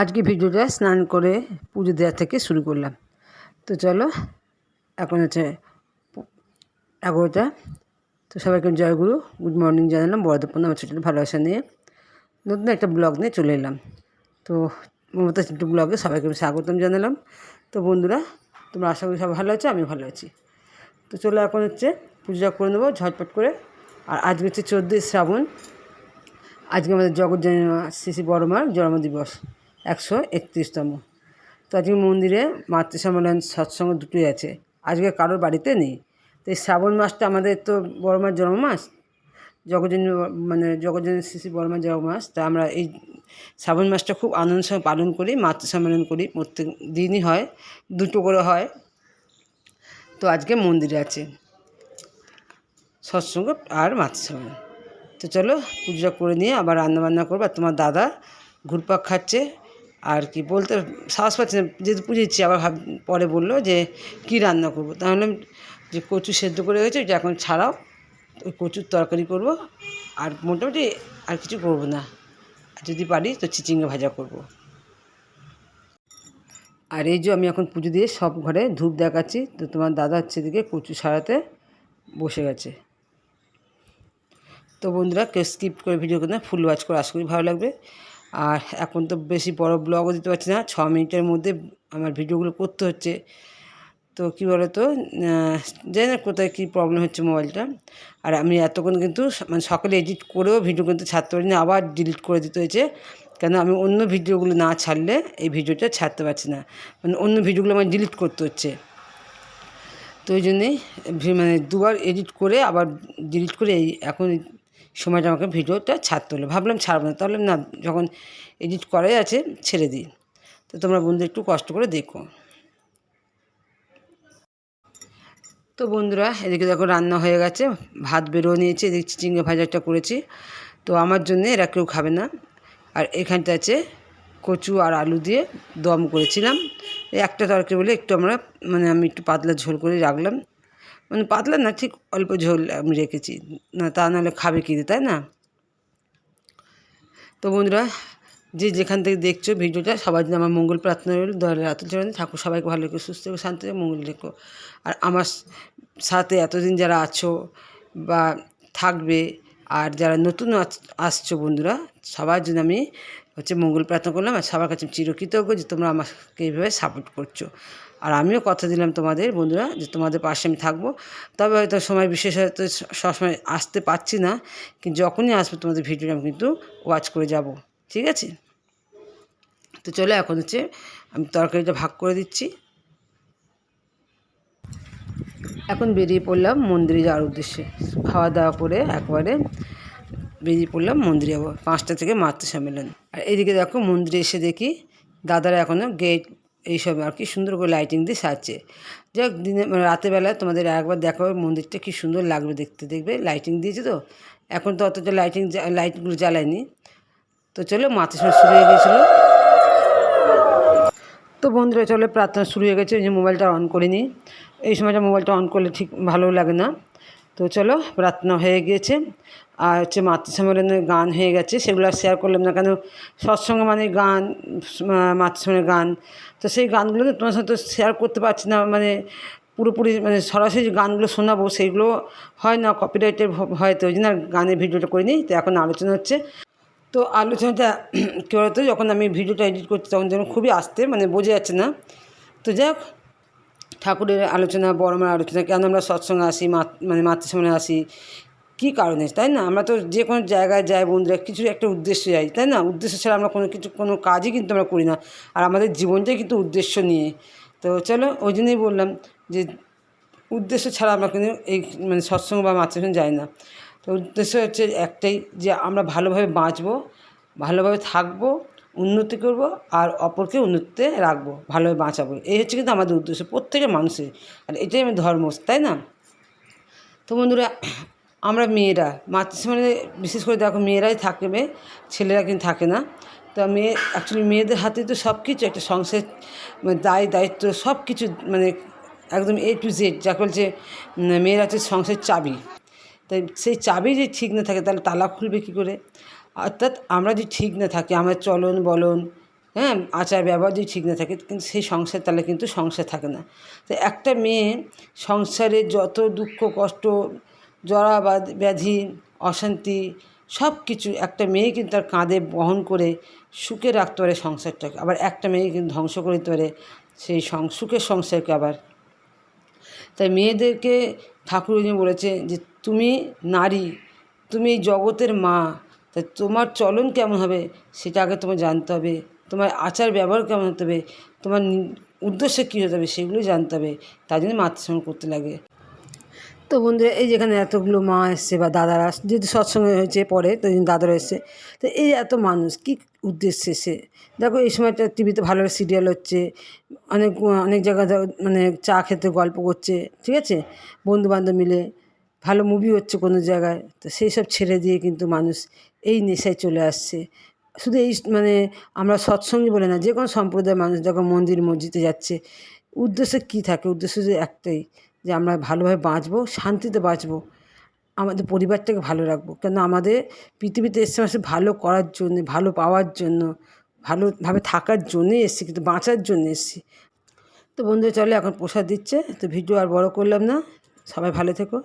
আজকে ভিডিওটা স্নান করে পুজো দেওয়া থেকে শুরু করলাম। তো চলো, এখন হচ্ছে এগারোটা। তো সবাইকে জয়গুরু গুড মর্নিং জানালাম। বড়দের আমার ছোটো ভালোবাসা নিয়ে নতুন একটা ব্লগ নিয়ে চলে এলাম। তো মমতা ছোট্ট ব্লগে সবাইকে আমি স্বাগতম জানালাম। তো বন্ধুরা, তোমরা আশা করি সবাই ভালো আছো আমি ভালো আছি। তো চলো, এখন হচ্ছে পুজোটা করে নেব, ঝটপট করে। আর আজকে হচ্ছে চোদ্দোই শ্রাবণ। আজকে আমাদের জগৎজনী মা শ্রী বড় মার জন্মদিবস। একশো একত্রিশতম। তো আজকে মন্দিরে মাতৃ সম্মেলন সৎসঙ্গ দুটোই আছে। আজকে কারোর বাড়িতে নেই। তো এই শ্রাবণ মাসটা আমাদের তো বড় মার জন্ম মাস। জগজনী মানে জগজনী শ্রী বড় মার জন্ম মাস। তা আমরা এই শ্রাবণ মাসটা খুব আনন্দ সঙ্গে পালন করি মাতৃ সম্মেলন করি। প্রত্যেক দিনই হয়, দুটো করে হয়। তো আজকে মন্দিরে আছে সৎসঙ্গ আর মাতৃ সম্মেলন তো চলো পুজোটা করে নিয়ে আবার রান্নাবান্না করব। আর তোমার দাদা ঘুরপাক খাচ্ছে। আর কি বলতে সাহস পাচ্ছে না, যেহেতু পুজোচ্ছি আবার ভাব, পরে বলল যে কি রান্না করব? তাহলে যে কচু সেদ্ধ করে গেছে ওইটা এখন ছাড়াও ওই কচুর তরকারি করব, আর মোটামুটি আর কিছু করব না। আর যদি পারি তো চিচিঙ্গা ভাজা করব। আর এই যে আমি এখন পুজো দিয়ে সব ঘরে ধূপ দেখাচ্ছি, তো তোমার দাদা হচ্ছে এদিকে কচু সারাতে বসে গেছে। তো বন্ধুরা কেউ স্কিপ করে ভিডিও করে ফুল ওয়াচ করে আশা করি ভালো লাগবে। আর এখন তো বেশি বড় ব্লগও দিতে পারছি না। ছ মিনিটের মধ্যে আমার ভিডিওগুলো করতে হচ্ছে। তো কী বলো তো জানি না কোথায় কী প্রবলেম হচ্ছে মোবাইলটা আর আমি এতক্ষণ কিন্তু মানে সকালে এডিট করেও ভিডিও কিন্তু ছাড়তে পারিনি, আবার ডিলিট করে দিতে হয়েছে। কেন আমি অন্য ভিডিওগুলো না ছাড়লে এই ভিডিওটা ছাড়তে পারছি না। মানে অন্য ভিডিওগুলো আমার ডিলিট করতে হচ্ছে। তো ওই জন্যেই মানে দুবার এডিট করে আবার ডিলিট করে এই এখন সময়টা আমাকে ভিডিওটা ছাড়তে হলো। ভাবলাম ছাড়বো না। তাহলে না, যখন এডিট করাই আছে, ছেড়ে দিই। তো তোমরা বন্ধু একটু কষ্ট করে দেখো। তো বন্ধুরা, এদিকে দেখো রান্না হয়ে গেছে। ভাত বেরো নিয়েছি, এদিকে চিচিঙ্গা ভাজাটা করেছি। তো আমার জন্য এরা কেউ খাবে না। আর এখানটা আছে কচু আর আলু দিয়ে দম করেছিলাম। একটা তরকারি বলে একটু আমরা মানে আমি একটু পাতলা ঝোল করে রাখলাম। মানে পাতলা না, ঠিক অল্প ঝোল আমি রেখেছি। না, তা নাহলে খাবে কি, তাই না? তো বন্ধুরা, যে যেখান থেকে দেখছ ভিডিওটা, সবার জন্য আমার মঙ্গল প্রার্থনা রইল। দয়ালের রাতুল চরণে ঠাকুর, সবাইকে ভালো রেখো, সুস্থ রেখো, শান্তি মঙ্গল রেখো। আর আমার সাথে এতদিন যারা আছো বা থাকবে, আর যারা নতুন আসছো বন্ধুরা, সবার জন্য আমি হচ্ছে মঙ্গল প্রার্থনা করলাম আর সবার কাছে চিরকৃতজ্ঞ যে তোমরা আমাকে এইভাবে সাপোর্ট করছ। আর আমিও কথা দিলাম তোমাদের বন্ধুরা যে তোমাদের পাশে আমি থাকব। তবে হয়তো সময় বিশেষ হয়তো সবসময় আসতে পারছি না। কিন্তু যখনই আসবে তোমাদের ভিডিওটা আমি কিন্তু ওয়াচ করে যাব। ঠিক আছে? তো চলো এখন হচ্ছে আমি তরকারিটা ভাগ করে দিচ্ছি। এখন বেরিয়ে পড়লাম মন্দিরে যাওয়ার উদ্দেশ্যে। খাওয়া দাওয়া করে একবারে বেরিয়ে পড়লাম মন্দিরে যাব পাঁচটা থেকে মাতৃ সম্মেলন। আর এদিকে দেখো মন্দিরে এসে দেখি দাদারা এখনও গেট এইসব আর কি সুন্দর করে লাইটিং দিয়ে সাজছে। যাক, দিনে মানে রাতের বেলা তোমাদের একবার দেখো মন্দিরটা কী সুন্দর লাগবে দেখতে। দেখবে লাইটিং দিয়েছে তো? এখন তো অতটা লাইটিং লাইটগুলো জ্বালায়নি। তো চলো সম্মেলন শুরু হয়ে গিয়েছিল। তো বন্ধুরা, চলে প্রার্থনা শুরু হয়ে গেছে। যে মোবাইলটা অন করিনি। এই সময়টা মোবাইলটা অন করলে ঠিক ভালো লাগে না। তো চলো প্রার্থনা হয়ে গিয়েছে। আর হচ্ছে মাতৃ সম্মেলনের গান হয়ে গেছে সেগুলো আর শেয়ার করলাম না কেন? সৎসঙ্গে মানে গান আহ, মাতৃ সম্মেলনের গান। তো সেই গানগুলো তো তোমার সাথে শেয়ার করতে পারছি না মানে পুরোপুরি মানে সরাসরি গানগুলো শোনাবো সেইগুলো হয় না কপিরাইটের হয় তো ওই জন্য গানের ভিডিওটা করিনি তো এখন আলোচনা হচ্ছে। তো আলোচনাটা কী বলতো যখন আমি ভিডিওটা এডিট করছি তখন যেন খুবই আসতে মানে বোঝা যাচ্ছে না। তো যাই ঠাকুরের আলোচনা, বড় মার আলোচনা, কেন আমরা সৎসঙ্গে আসি মানে মাতৃসম্মানে আসি? কী কারণে? তাই না? আমরা তো যে কোনো জায়গায় যাই বন্ধুরা, কিছু একটা উদ্দেশ্য যাই, তাই না? উদ্দেশ্য ছাড়া আমরা কোনো কিছু, কোনো কাজই কিন্তু আমরা করি না। আর আমাদের জীবনটাই কিন্তু উদ্দেশ্য নিয়ে। তো চলো, ওই জন্যই বললাম যে উদ্দেশ্য ছাড়া আমরা কিন্তু এই মানে সৎসঙ্গ বা মাতৃসঙ্গে যাই না। তো উদ্দেশ্য হচ্ছে একটাই যে আমরা ভালোভাবে বাঁচবো, ভালোভাবে থাকব উন্নতি করব আর অপরকে উন্নতিতে রাখব, ভালোভাবে বাঁচাবো। এই হচ্ছে কিন্তু আমাদের উদ্দেশ্য প্রত্যেকের মানুষের। আর এটাই আমার ধর্ম, তাই না? তো বন্ধুরা, আমরা মেয়েরা মাতৃসম্মানে বিশেষ করে দেখো মেয়েরাই থাকবে, ছেলেরা কিন্তু থাকে না। তো মেয়ে অ্যাকচুয়ালি মেয়েদের হাতে তো সব কিছু একটা সংসার মানে দায়, দায়িত্ব সব কিছু মানে একদম এ টু জেড যাকে বলছে মেয়েরা হচ্ছে সংসারের চাবি। তাই সেই চাবি যদি ঠিক না থাকে, তাহলে তালা খুলবে কী করে? অর্থাৎ আমরা যদি ঠিক না থাকি আমার চলন বলন হ্যাঁ আচার ব্যবহার যদি ঠিক না থাকে, কিন্তু সেই সংসার, তাহলে কিন্তু সংসার থাকে না। তো একটা মেয়ে সংসারে যত দুঃখ, কষ্ট, জরা ব্যাধি, অশান্তি সব কিছু একটা মেয়ে কিন্তু তার কাঁধে বহন করে সুখে রাখতে পারে সংসারটাকে। আবার একটা মেয়ে কিন্তু ধ্বংস করে দিতে পারে সেই সুখের সংসারকে আবার। তাই মেয়েদেরকে ঠাকুর বলেছে যে, তুমি নারী, তুমি জগতের মা তাই তোমার চলন কেমন হবে সেটা আগে তোমার জানতে হবে। তোমার আচার ব্যবহার কেমন হতে হবে, তোমার উদ্দেশ্য কী হতে হবে সেগুলো জানতে হবে তাই জন্য মাতৃসঙ্গ করতে লাগে। তো বন্ধুরা, এই যেখানে এতগুলো মা এসছে বা দাদারা, যেহেতু সৎসঙ্গে হয়েছে পরে তো দাদারা এসছে। তো এই এত মানুষ, কী উদ্দেশ্যে এসে দেখো, এই সময়টা টিভিতে ভালো সিরিয়াল হচ্ছে, অনেক অনেক জায়গায় মানে চা খেতে গল্প করছে, ঠিক আছে? বন্ধুবান্ধব মিলে। ভালো মুভি হচ্ছে কোনো জায়গায়। তো সেই সব ছেড়ে দিয়ে কিন্তু মানুষ এই নেশায় চলে আসছে। শুধু এই মানে আমরা সৎসঙ্গী বলে না, যে কোনো সম্প্রদায়ের মানুষ দেখো মন্দির মসজিদে যাচ্ছে। উদ্দেশ্য কী থাকে? উদ্দেশ্য যে একটাই, যে আমরা ভালোভাবে বাঁচবো, শান্তিতে বাঁচবো, আমাদের পরিবারটাকে ভালো রাখব। কেন আমাদের পৃথিবীতে এসছে মানুষ ভালো করার জন্যে, ভালো পাওয়ার জন্য, ভালোভাবে থাকার জন্যেই এসছি, কিন্তু বাঁচার জন্য এসছি। তো বন্ধুরা, চলে এখন প্রসাদ দিচ্ছে। তো ভিডিও আর বড় করলাম না। সবাই ভালো থেকো।